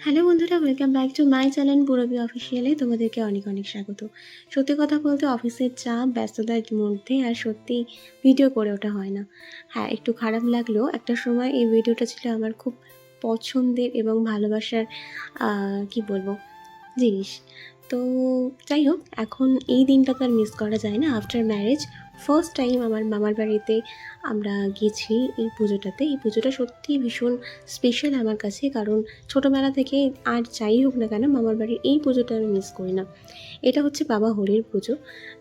Hello বন্ধুরা welcome back to my channel Purabi অফিসিয়ালে তোমাদেরকে অনেক অনেক স্বাগত। সত্যি কথা বলতে অফিসের চাপ, ব্যস্ততার মধ্যে আর সত্যি ভিডিও করে ওঠা হয় না। হ্যাঁ একটু খারাপ লাগলেও একটা সময় এই ভিডিওটা ছিল আমার খুব পছন্দের এবং ভালোবাসার কি বলব, জিনিস। তো যাই হোক, এখন এই দিনটা তো আর মিস করা যায় না আফটার ম্যারেজ ফার্স্ট টাইম আমার মামার বাড়িতে আমরা গেছি এই পুজোটাতে। এই পুজোটা সত্যি ভীষণ স্পেশাল আমার কাছে, কারণ ছোটোবেলা থেকে আর যাই হোক না কেন মামার বাড়ির এই পুজোটা আমি মিস করি না। এটা হচ্ছে বাবা হরির পুজো।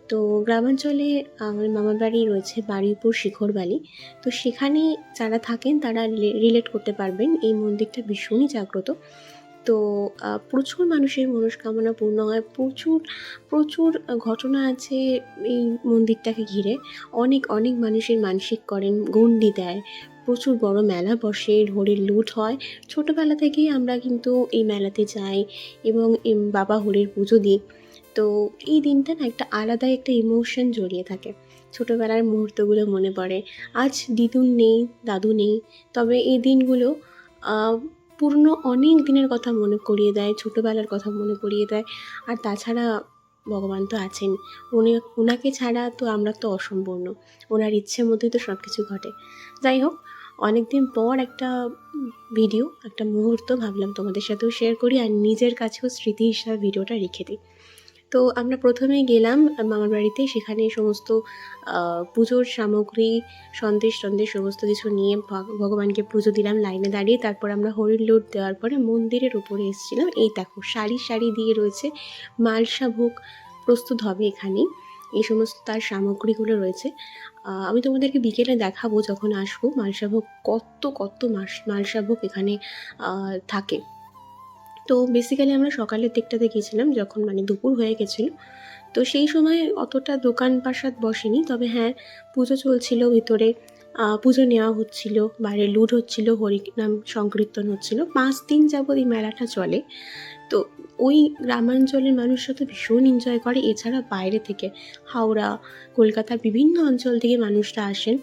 তো গ্রামাঞ্চলে আমার মামার বাড়ি রয়েছে বারুইপুর শিখরবালি তো সেখানে যারা থাকেন তারা রিলেট করতে পারবেন। এই মন্দিরটা ভীষণই জাগ্রত। তো প্রচুর মানুষের মনস্কামনা পূর্ণ হয়। প্রচুর প্রচুর ঘটনা আছে এই মন্দিরটাকে ঘিরে। অনেক অনেক মানুষের মানসিক করেন, গণ্ডি দেয়। প্রচুর বড় মেলা বসে হরির লুট হয়। ছোটোবেলা থেকেই আমরা কিন্তু এই মেলাতে যাই এবং বাবা হরির পুজো দিই। তো এই দিনটা না একটা আলাদা একটা ইমোশন জড়িয়ে থাকে। ছোটোবেলার মুহূর্তগুলো মনে পড়ে। আজ দিদুন নেই, দাদু নেই। তবে এই দিনগুলো পুরনো অনেক দিনের কথা মনে করিয়ে দেয়, ছোটোবেলার কথা মনে করিয়ে দেয়। আর তাছাড়া ভগবান তো আছেন। উনি ওনাকে ছাড়া তো আমরা তো অসম্পূর্ণ। ওনার ইচ্ছে মধ্যেই তো সব কিছু ঘটে। যাই হোক অনেক দিন পর একটা ভিডিও, একটা মুহূর্ত ভাবলাম তোমাদের সাথেও শেয়ার করি আর নিজের কাছেও স্মৃতি হিসাবে ভিডিওটা রেখে দিই। তো আমরা প্রথমে গেলাম মামার বাড়িতে। সেখানে সমস্ত পুজোর সামগ্রী, সন্দেশ সন্দেশ সমস্ত কিছু নিয়ে ভগ- ভগবানকে পুজো দিলাম লাইনে দাঁড়িয়ে। তারপর আমরা হরির লুট দেওয়ার পরে মন্দিরের উপরে এসেছিলাম। এই দেখো, সারি সারি দিয়ে রয়েছে মালসা ভোগ প্রস্তুত হবে এখানেই এই সমস্ত তার সামগ্রীগুলো রয়েছে। আমি তোমাদেরকে বিকেলে দেখাবো যখন আসব মালসাভোগ কত কত মাস মালসাভোগ এখানে থাকে। তো বেসিক্যালি আমরা সকালের দিকটাতে গেছিলাম যখন মানে দুপুর হয়ে গেছিল। তো সেই সময় অতটা দোকান পাশাত বসেনি, তবে হ্যাঁ পুজো চলছিল ভিতরে পুজো নেওয়া হচ্ছিল, বাইরে লুট হচ্ছিল, হরিনাম সংকীর্তন হচ্ছিল। পাঁচ দিন যাবৎ এই মেলাটা চলে। তো ওই গ্রামাঞ্চলের মানুষরা তো ভীষণ এনজয় করে, এছাড়া বাইরে থেকে হাওড়া কলকাতার বিভিন্ন অঞ্চল থেকে মানুষরা আসেন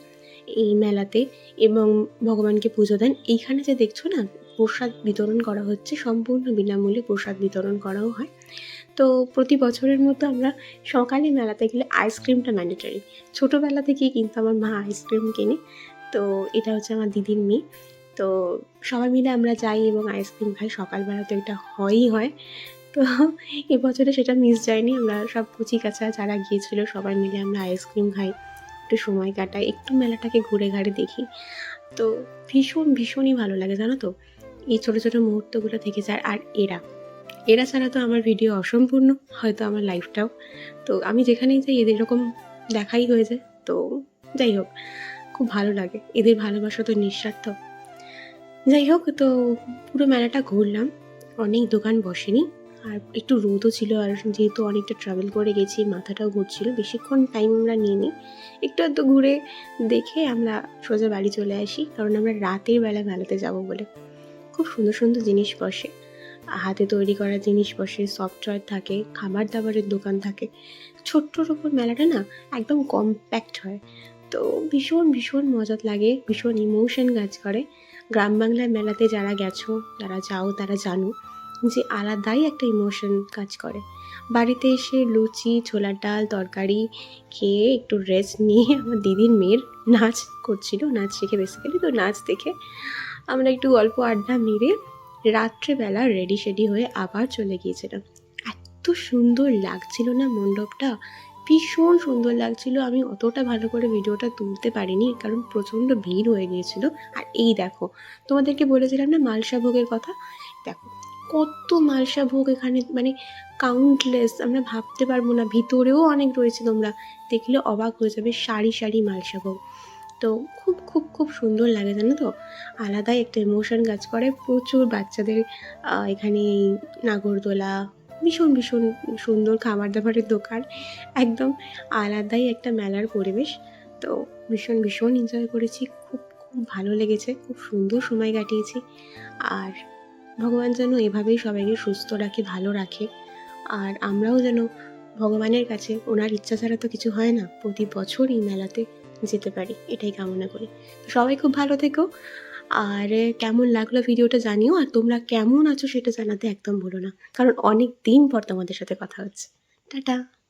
এই মেলাতে এবং ভগবানকে পুজো দেন। এইখানে যে দেখছ না প্রসাদ বিতরণ করা হচ্ছে, সম্পূর্ণ বিনামূল্যে প্রসাদ বিতরণ করাও হয়। তো প্রতি বছরের মতো আমরা সকালে মেলাতে গেলে আইসক্রিমটা ম্যান্ডেটারি ছোটোবেলা থেকেই কিন্তু আমার মা আইসক্রিম কেনে। তো এটা হচ্ছে আমার দিদির মেয়ে। তো সবাই মিলে আমরা যাই এবং আইসক্রিম খাই। সকালবেলা তো এটা হয়ই হয়। তো এবছরে সেটা মিস যায়নি। আমরা সব কুচি কাছা যারা গিয়েছিল সবাই মিলে আমরা আইসক্রিম খাই। একটু সময় কাটাই। একটু মেলাটাকে ঘুরে ঘাড়ে দেখি। তো ভীষণ, ভীষণই ভালো লাগে, জানো তো? এই ছোটো ছোটো মুহূর্তগুলো থেকে যায়। আর এরা এরা ছাড়া তো আমার ভিডিও অসম্পূর্ণ, হয়তো আমার লাইফটাও তো আমি যেখানেই যাই, এদের এরকম দেখাই হয়ে যায়। তো যাই হোক, খুব ভালো লাগে। এদের ভালোবাসা তো নিঃস্বার্থ। যাই হোক, তো পুরো মেলাটা ঘুরলাম। অনেক দোকান বসেনি। আর একটু রোদও ছিল, আর যেহেতু অনেকটা ট্রাভেল করে গেছি, মাথাটাও ঘুরছিল, বেশিক্ষণ টাইম আমরা নিয়ে নিই একটু একটু ঘুরে দেখে আমরা সোজা বাড়ি চলে আসি, কারণ আমরা রাতের বেলা মেলাতে যাব বলে। খুব সুন্দর সুন্দর জিনিস বসে। হাতে তৈরি করা জিনিস বসে সফটওয়্যার থাকে, খাবার দাবারের দোকান থাকে। ছোট্টর ওপর মেলাটা না একদম কম্প্যাক্ট হয়। তো ভীষণ ভীষণ মজা লাগে, ভীষণ ইমোশন কাজ করে। গ্রাম বাংলার মেলাতে যারা গেছো যারা যাও, তারা জানো যে আলাদাই একটা ইমোশন কাজ করে। বাড়িতে এসে লুচি, ছোলার ডাল, তরকারি খেয়ে একটু রেস্ট নিয়ে আমার দিদির মেয়ের নাচ করছিল, নাচ শিখে বেসিক্যালি তো নাচ দেখে আমরা একটু অল্প আড্ডা মেরে রাত্রেবেলা রেডি শেডি হয়ে আবার চলে গিয়েছিলাম। এত সুন্দর লাগছিল না মণ্ডপটা? ভীষণ সুন্দর লাগছিল। আমি অতটা ভালো করে ভিডিওটা তুলতে পারিনি, কারণ প্রচণ্ড ভিড় হয়ে গিয়েছিল। আর এই দেখো, তোমাদেরকে বলেছিলাম না মালসা ভোগের কথা? দেখো, কত মালসা ভোগ এখানে মানে কাউন্টলেস আমরা ভাবতে পারব না, ভিতরেও অনেক রয়েছে তোমরা। দেখলে অবাক হয়ে যাবে, সারি সারি মালসা ভোগ। তো খুব খুব খুব সুন্দর লাগে, জানো তো? আলাদাই একটা ইমোশন কাজ করে। প্রচুর বাচ্চাদের এখানে নাগরদোলা, ভীষণ ভীষণ সুন্দর খাবার দাবারের দোকান। একদম আলাদাই একটা মেলার পরিবেশ। তো ভীষণ ভীষণ এনজয় করেছি। খুব খুব ভালো লেগেছে। খুব সুন্দর সময় কাটিয়েছি। আর ভগবান যেন এভাবেই সবাইকে সুস্থ রাখে, ভালো রাখে। আর আমরাও যেন ভগবানের কাছে, ওনার ইচ্ছা ছাড়া তো কিছু হয় না। প্রতি বছর এই মেলাতে যেতে পারি, এটাই কামনা করি। সবাই খুব ভালো থেকো। আর কেমন লাগল ভিডিওটা জানিও, আর তোমরা কেমন আছো সেটা জানাতে একদম ভুলো না। কারণ অনেক দিন পর তোমাদের সাথে কথা হচ্ছে। টাটা!